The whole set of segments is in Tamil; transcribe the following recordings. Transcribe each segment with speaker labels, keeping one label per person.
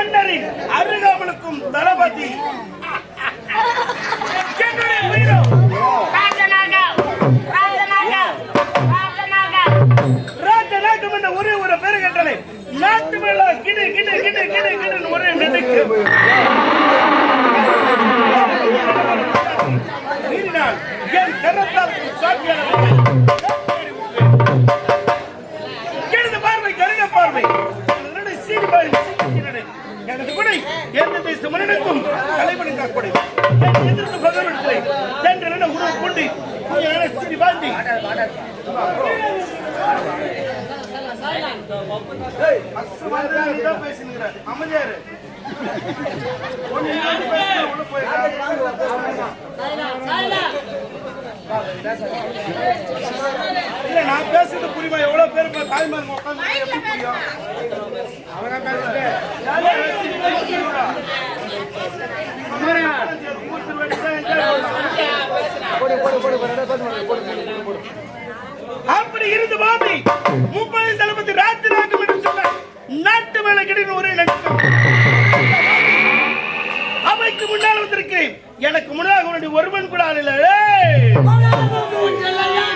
Speaker 1: மன்னரின் அருகாமலுக்கும் தளபதி. ஒரே ஒரு பேரு கட்டளை நாட்டு மேல கிடு கிடு கிடு கிடு ஒரே நெடுக்கு. என் கரத்தால் சாத்தியான எனது எனது குடை. எந்த தேச மனிதனுக்கும் தலைவனும் காக்கொடை என் எதிர்த்து பகவன்களை தென்றலென உறவு கொண்டு அசுவாதா இல்ல நான் பேசுறது புரியுமா? எவ்வளவு பேர் இப்ப தாய்மார் உட்கார்ந்து எப்படி புரியும்? அவங்க அப்படி இருந்து பாதி முப்பது தளபதி ராத்து நாட்டம் என்று சொல்ல நாட்டு மேல கிடன்னு ஒரே நடிக்கும் அவைக்கு முன்னால் வந்திருக்கிறேன். எனக்கு முன்னாக ஒருவன் கூட ஆளில்லை
Speaker 2: ஏ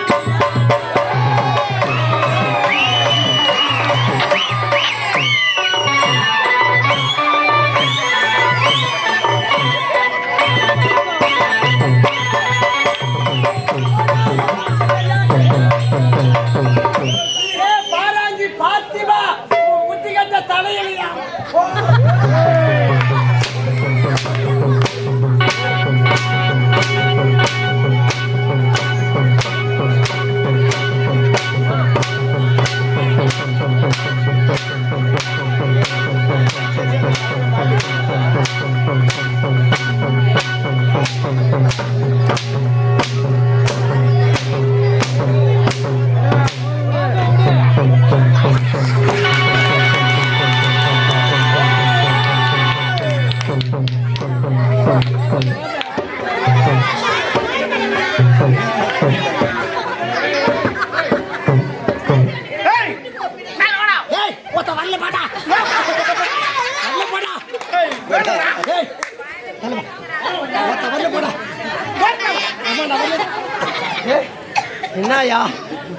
Speaker 2: என்னய்யா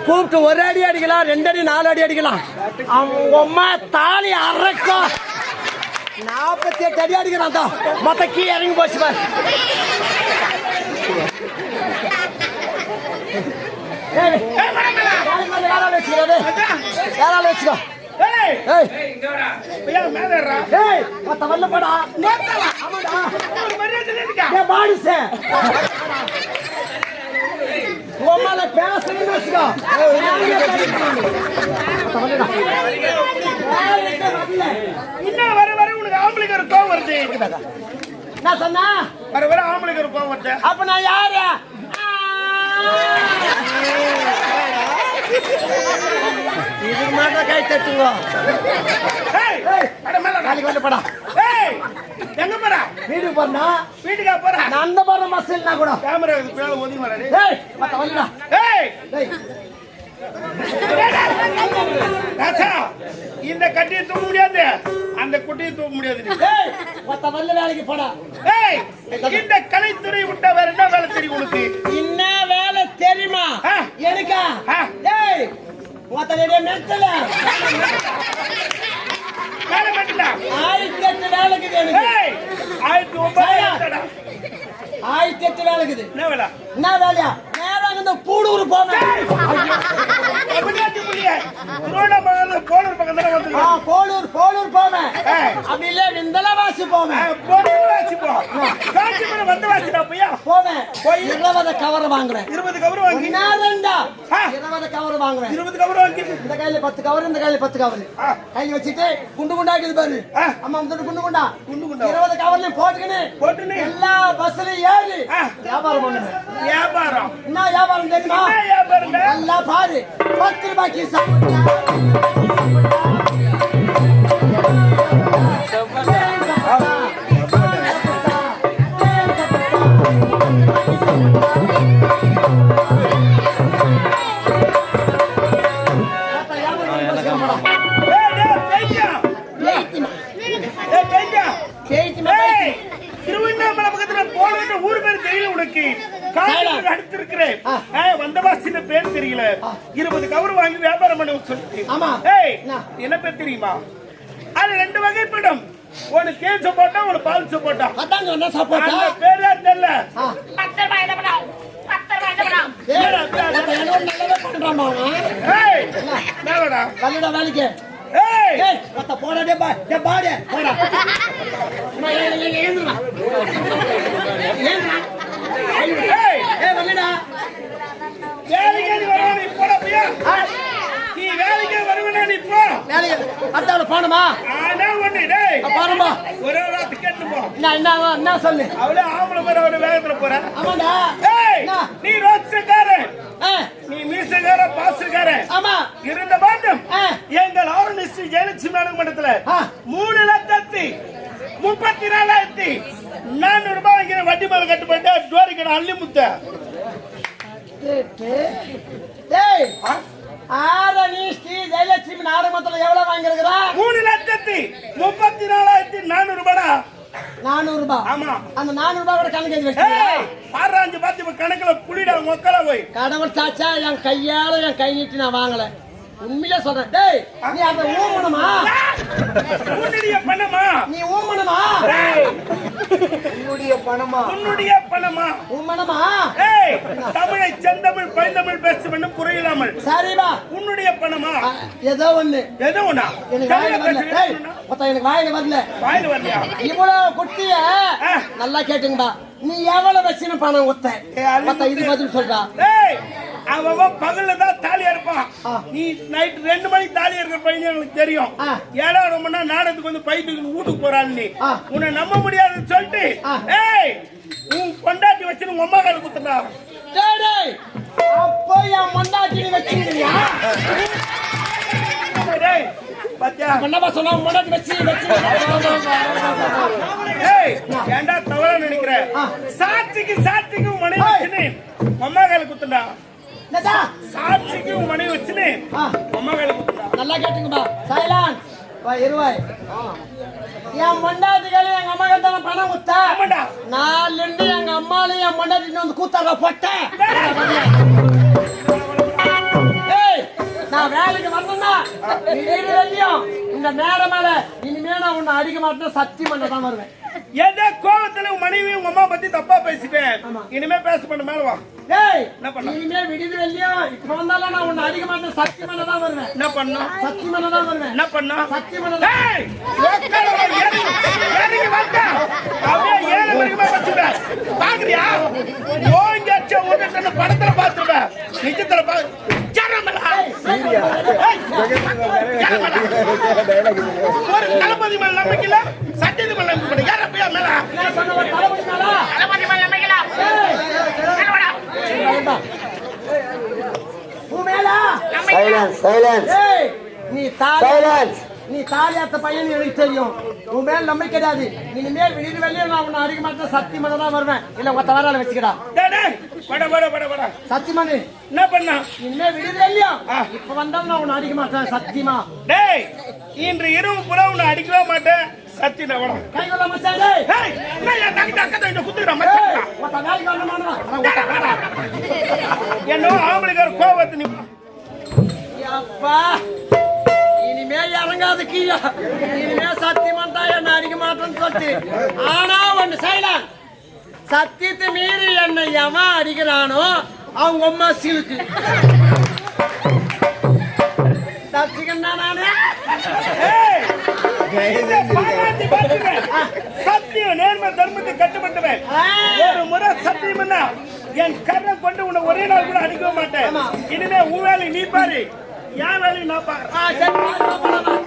Speaker 2: கூப்பிட்டு ஒரு அடி அடிக்கலாம் ரெண்டு அடி நாலு அடி அடிக்கலாம் அவங்க அம்மா தாலி அரைக்கும் நாற்பத்தி எட்டு அடி அடிக்கிறான் தான் மொத்த கீ இறங்கி போச்சு பாரு ஏய், வச்சுக்கோ வேலை வச்சுக்கோ
Speaker 1: ஏய்!
Speaker 2: ஏய்
Speaker 1: ஏன் மேல ஏறுறா?
Speaker 2: ஏய் மத்த வரல போடா. ஆமாடா
Speaker 1: ஒரு மரியாதை இருக்கா?
Speaker 2: ஏ பாடிசே உம்மால பேசணும்னு வச்சுக்கோ.
Speaker 1: இன்னும் வர வர உனக்கு ஆம்பளைக்கு ஒரு கோவம் வருது.
Speaker 2: நான் சொன்னா?
Speaker 1: வர வர ஆம்பளைக்கு ஒரு கோவம் வருது.
Speaker 2: அப்ப நான் யாரு? இதுக்கு மட்டும் கை தட்டுங்க. நாளைக்கு வந்து!
Speaker 1: எங்க போறா?
Speaker 2: வீட்டுக்கு போறா
Speaker 1: வீட்டுக்கா போறா?
Speaker 2: நான் அந்த போற மசில்னா கூட.
Speaker 1: கேமரா மேல ஒதுங்கி வரா டேய்.
Speaker 2: மத்த
Speaker 1: ராசா, இந்த கட்டியை தூக்க முடியாது. அந்த குட்டியை தூக்க முடியாது
Speaker 2: மத்த வரல வேலைக்கு போடா.
Speaker 1: ஏய் இந்த கலைத்துறை விட்டா வேற என்ன வேலை தெரியும் உனக்கு?
Speaker 2: என்ன வேலை தெரியுமா. எனக்கா. ஏய் மொத்தடைய மெத்தல
Speaker 1: வேலை மாட்டா
Speaker 2: ஆயிரத்தி எட்டு வேலைக்குது எனக்கு.
Speaker 1: ஏய் ஆயிரத்தி ஒன்பது
Speaker 2: ஆயிரத்தி எட்டு வேலைக்குது.
Speaker 1: என்ன வேலை?
Speaker 2: என்ன வேலையா? நேரம் இந்த கூடூர்
Speaker 1: புள்ளிய திருவண்ணாமலை பக்கம் தானே வந்துருக்கோம்
Speaker 2: போலூர் போலூர் போவேன். அப்படி இல்ல விந்தலவாசி போவேன்.
Speaker 1: போ. காஞ்சிபுரம் வந்த பையா?
Speaker 2: போவேன். போய் கவர் வாங்குறேன்.
Speaker 1: இருபது கவர் வாங்கி.
Speaker 2: இருபது கவர் வாங்குவேன்
Speaker 1: இருபது கவர் வாங்கி.
Speaker 2: இந்த கையில பத்து கவர் இந்த கையில பத்து கவர்
Speaker 1: ஆ.
Speaker 2: கை வச்சுட்டு குண்டு குண்டாக்குது பாரு. அம்மா வந்துட்டு குண்டு குண்டா.
Speaker 1: குண்டு குண்டா.
Speaker 2: இருபது கவர்லயும் போட்டுக்கின்னு
Speaker 1: போட்டுன்னு
Speaker 2: எல்லா பஸ்லயும் ஏறி. வியாபாரம் பண்ணுவேன்.
Speaker 1: வியாபாரம்.
Speaker 2: என்ன வியாபாரம் தெரியுமா? நல்லா பாரு. பத்து ரூபாய்க்கு சாப்பிட்டா ஆ.
Speaker 1: ஏய், வந்தவாசின்னு பேர் தெரியல இருபது கவர் வாங்கி வியாபாரம் பண்ண சொல்லி
Speaker 2: ஆமா.
Speaker 1: ஏய்
Speaker 2: என்ன?
Speaker 1: என்ன பேர் தெரியுமா அது ரெண்டு வகைப்படும் ஒன்னு கேன் சப்போட்டா ஒரு பால் சப்போட்டா
Speaker 2: அதாங்க என்ன சாப்பாட்டா
Speaker 1: அந்த பேரே தெரியல.
Speaker 3: பத்து ரூபாய் என்ன பத்து ரூபாய் என்ன
Speaker 2: ஒருத்தன் என்னவோ நல்லதே பண்றான்மா அவன்.
Speaker 1: ஏய் என்னடா
Speaker 2: வரலடா வேலைக்கு
Speaker 1: ஏய்
Speaker 2: ஒருத்த போடா டே பா டே பாடு போடா அம்மா, ஏய், ஏய், ஏய், ஏந்துடா. ஏந்துடா.
Speaker 1: ஏய் வேலைக்கு நீ வருவா நீ போடா பையா நீ வேலைக்கு வருவனா நீ போ.
Speaker 2: வேலைக்கு அடுத்தவள போணுமா
Speaker 1: ஆனா ஒண்ணு டேய்.
Speaker 2: பாருமா
Speaker 1: ஒரே கேட்டு போ.
Speaker 2: என்ன என்ன என்ன சொல்லு?
Speaker 1: அவளே ஆம்பளை பேர் அவளை வேகத்துல போற.
Speaker 2: ஆமாடா.
Speaker 1: ஏய்? நீ ரோட்சக்காரன்
Speaker 2: ஆ,
Speaker 1: நீ மீசக்கார பாசுக்காரன்
Speaker 2: ஆமா.
Speaker 1: இருந்த மாட்டம். எங்கள் ஆரணி ஜெயலட்சுமி மேடம் மண்டலத்துல. மூணு லட்சத்தி முப்பத்தி நாலாயிரத்தி நானூறு ரூபாய் வட்டி மேல கட்டுப்பட்டு டோரிக்கிற அள்ளி முத்த
Speaker 2: நீ ஸ்ரீ ஜெயலட்சுமி நாடகத்துல எவ்வளவு வாங்கியிருக்கிறா?
Speaker 1: மூணு லட்சத்தி முப்பத்தி நாலாயிரத்தி நானூறு ரூபாடா?
Speaker 2: நானூறு ரூபாய்
Speaker 1: ஆமா.
Speaker 2: அந்த நானூறு ரூபாய் கூட கணக்கு எழுதி வச்சு
Speaker 1: பார்த்து இப்ப கணக்குல புளிடா மொக்கலா போய்.
Speaker 2: கடவுள் சாச்சா என் கையால என் கை நீட்டி நான் வாங்கல. உண்மையிலே சொல்றேன். டேய் நீ அந்த ஊமணுமா
Speaker 1: உன்னுடைய பணமா
Speaker 2: நீ ஊமணுமா உன்னுடைய பணமா?
Speaker 1: உன்னுடைய பணமா? தமிழை செந்தமிழ் பைந்தமிழ் பேசும் குறையில்லாமல்
Speaker 2: சரிபா
Speaker 1: உன்னுடைய பணமா?
Speaker 2: ஏதோ ஒண்ணு.
Speaker 1: எது ஒண்ணா?
Speaker 2: எனக்கு வாயில வரல. வாயில வரல.
Speaker 1: வாயில் வரலையா?
Speaker 2: இவ்வளவு குட்டிய. நல்லா கேட்டுங்கப்பா. நீ எவ்வளவு வச்சுன்னு பணம் ஒத்த இது பதில் சொல்றா.
Speaker 1: அவன் பகல்ல தான் தாலியா இருப்பான். நீ நைட் ரெண்டு மணிக்கு தாலியா இருக்கிற பையன் எனக்கு தெரியும். ஏழாவது ரொம்ப நாள் நாடகத்துக்கு வந்து பைத்துக்கு வீட்டுக்கு போறாள் நீ. உன்னை நம்ப முடியாதுன்னு சொல்லிட்டு. ஏய் உன் கொண்டாட்டி வச்சு உங்க அம்மா கால குத்துட்டா
Speaker 2: அப்போ என் மொண்டாட்டி வச்சுக்கிறியா என்னப்பா சொன்னா மொண்டாட்டி வச்சு
Speaker 1: ஏன்டா தவறா நினைக்கிற
Speaker 2: ஆ.
Speaker 1: சாட்சிக்கு சாட்சிக்கு மனைவி அம்மா கால குத்துட்டா சாட்சிக்கு உன் மனைவி வச்சுன்னு அம்மா குத்துட்டா
Speaker 2: நல்லா கேட்டுங்கப்பா சைலன்ஸ். வா இருவாய். என் எங்க அம்மா கிட்ட நான் பணம் கொடுத்தா நாலுல இருந்து எங்க அம்மாலையும் என் மொண்டாட்டி வந்து கூத்தாட போட்டேன். ஏய் நான் வேலைக்கு வரணும்னா திடீர்னு வெளியும் இந்த நேரம் மேல இனிமே நான் உன்னை அடிக்க மாட்டேன் சத்தியம் பண்ண தான் வருவேன்.
Speaker 1: ஏதோ கோவத்துல உன் மனைவி உங்க அம்மா பத்தி தப்பா பேசிட்டேன். இனிமே பேச பண்ண மேல வா
Speaker 2: ஏய்
Speaker 1: என்ன பண்ண?
Speaker 2: இனிமே விடுது வெளியும் இப்ப நான் உன்னை மாட்டேன் சத்தியம் பண்ண தான் வருவேன்
Speaker 1: என்ன பண்ணும்
Speaker 2: சத்தியம் பண்ண தான் வருவேன்
Speaker 1: என்ன பண்ணா
Speaker 2: சத்தியம் பண்ண தான்
Speaker 1: ஏய் உட்காரு, இறங்கி, இறங்கி வாங்க. அப்படியே ஏழு மணிக்கு மேல வச்சுடுவேன். பாக்குறியா? ஓங்கி அடிச்ச உன்னை சொன்ன படத்துல பார்த்திருப்பேன். நிஜத்துல பா- ஜனமலா. தளபதி மேல நம்பிக்கை இல்ல, சத்தியத்து மேல நம்பிக்கை. யார் மேல?
Speaker 2: தளபதி மேலா?
Speaker 4: சைலன்ஸ் சைலன்ஸ்
Speaker 2: ஏய், நீ
Speaker 4: சைலன்ஸ்
Speaker 2: நீ தாலியாத்த பையன் எனக்கு தெரியும். உன் மேல நம்பிக்கை கிடையாது இனிமேல் விடிது வெளியே நான் உன்னை அடிக்க மாட்டேன் சத்தியம் பண்ண தான் வருவேன். இல்ல உங்க தவறால வச்சுக்கடா
Speaker 1: டேய், டேய், வட, வட, வட, வட.
Speaker 2: சத்தியம் பண்ணு
Speaker 1: என்ன பண்ணா?
Speaker 2: இனிமே விடிது வெளியா. இப்ப வந்தாலும் நான் உன்னை அடிக்க மாட்டேன் சத்தியமா.
Speaker 1: டேய் இன்று இரவு புறா உன்னை அடிக்கவே மாட்டேன். சத்தியம் நான் வரேன்.
Speaker 2: கை கொள்ள மச்சான் டேய்.
Speaker 1: ஏய், என்ன என் தங்கச்சி அக்கத்தை இங்க குத்துக்கிறா,
Speaker 2: ஏய்,
Speaker 1: மச்சான்.
Speaker 2: மாட்டேன். ஒருத்த வேலை.
Speaker 1: என்னவோ ஆம்பளைக்கார கோவத்தை நீ
Speaker 2: அப்பா. இறங்காது கீழே. இனிமே சத்தியமாட்டா என்ன அடிக்க மாட்டேன்னு சொல்லிட்டு. ஆனா ஒண்ணு செய்யலாம் சத்தியத்தை மீறி என்னை எவன் அடிக்கிறானோ அவங்க அம்மா சிலுக்கு. தப்பிக்கண்ணா நானே.
Speaker 1: சத்தியம் நேர்மை தர்மத்தை கட்டுப்பட்டவன். ஒரு முறை சத்தியம் என்ன என் கரணம் கொண்டு உன்னை ஒரே நாள் கூட அடிக்கவே மாட்டேன். இனிமே உன் வேலையை நீ பாரு. என் வேலையை நான் பாரு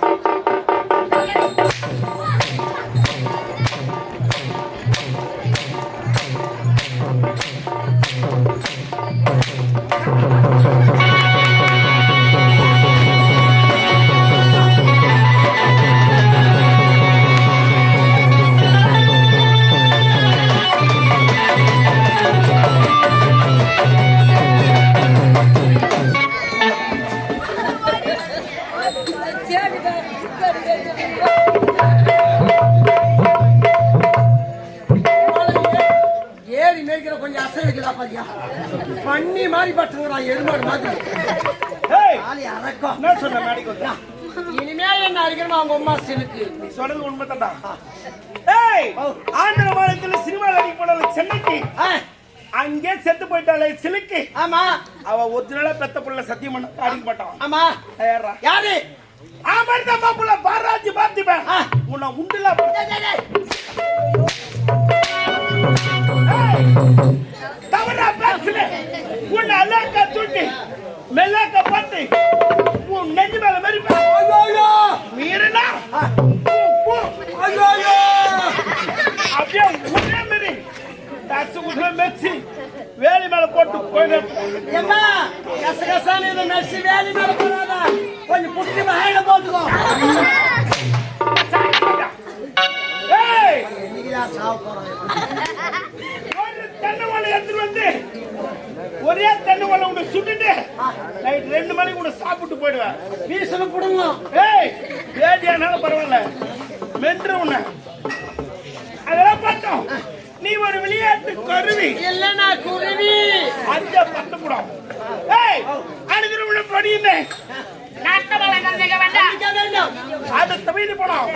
Speaker 2: பாரியா பண்ணி மாதிரி பட்டுங்கிறான் எருமாடு மாதிரி.
Speaker 1: ஏய்!
Speaker 2: ஆளி அறக்கம்
Speaker 1: என்ன சொன்ன மேடைக்கு வந்தா?
Speaker 2: இனிமே என்ன அடிக்கணும் அவங்க அம்மா சிலுக்கு
Speaker 1: நீ சொன்னது உண்மைதான்டா. ஏய்! ஆந்திர மாநிலத்துல சினிமா நடிக்க போனால சென்னைக்கு. அங்கே செத்து போயிட்டாலே சிலுக்கு
Speaker 2: ஆமா.
Speaker 1: அவ ஒரிஜினலா பெத்த புள்ள சத்தியம் பண்ண அடிக்க மாட்டான்.
Speaker 2: ஆமா. யாரு?
Speaker 1: ஆமர்ந்த மாப்புல பாராஜி பாத்திப்பேன்
Speaker 2: ஆ.
Speaker 1: உன்னை உண்டுல
Speaker 2: டேய்,
Speaker 1: உன்னை அல்லாக்கா தூட்டி மெல்லாக்க பார்த்து உன் நெஞ்சு மேல
Speaker 2: ஐயோ
Speaker 1: மீறினா அப்படியே உடனே மாரி டாக்ஸி உடனே மெச்சி வேலி மேல போட்டு போயிடும்
Speaker 2: கசகசான இந்த மெஸ்ஸி வேலி மேல போறாத கொஞ்சம் புட்டி மகையில போட்டுக்கோ.
Speaker 1: ஏய்!
Speaker 2: என்னைக்குதான் சாவ போறான்
Speaker 1: ஒரு தென்னை வாழை எடுத்துட்டு வந்து ஒரே தென்னை வாழை உன்னை சுட்டுட்டு நைட் ரெண்டு மணிக்கு உன்னை சாப்பிட்டு போயிடுவேன்.
Speaker 2: வீசல புடுங்க
Speaker 1: ஏய் வேதியானாலும் பரவாயில்ல. மென்று உன்னை. அதெல்லாம் பார்த்தோம். நீ ஒரு விளையாட்டு கருவி.
Speaker 2: இல்லனா குருவி.
Speaker 1: அஞ்ச பத்து கூடம் ஏய் அனுகிற உள்ள படியுமே
Speaker 3: நாட்டு வளங்கள் செய்ய வேண்டாம்
Speaker 1: அடுத்த வீடு போனோம்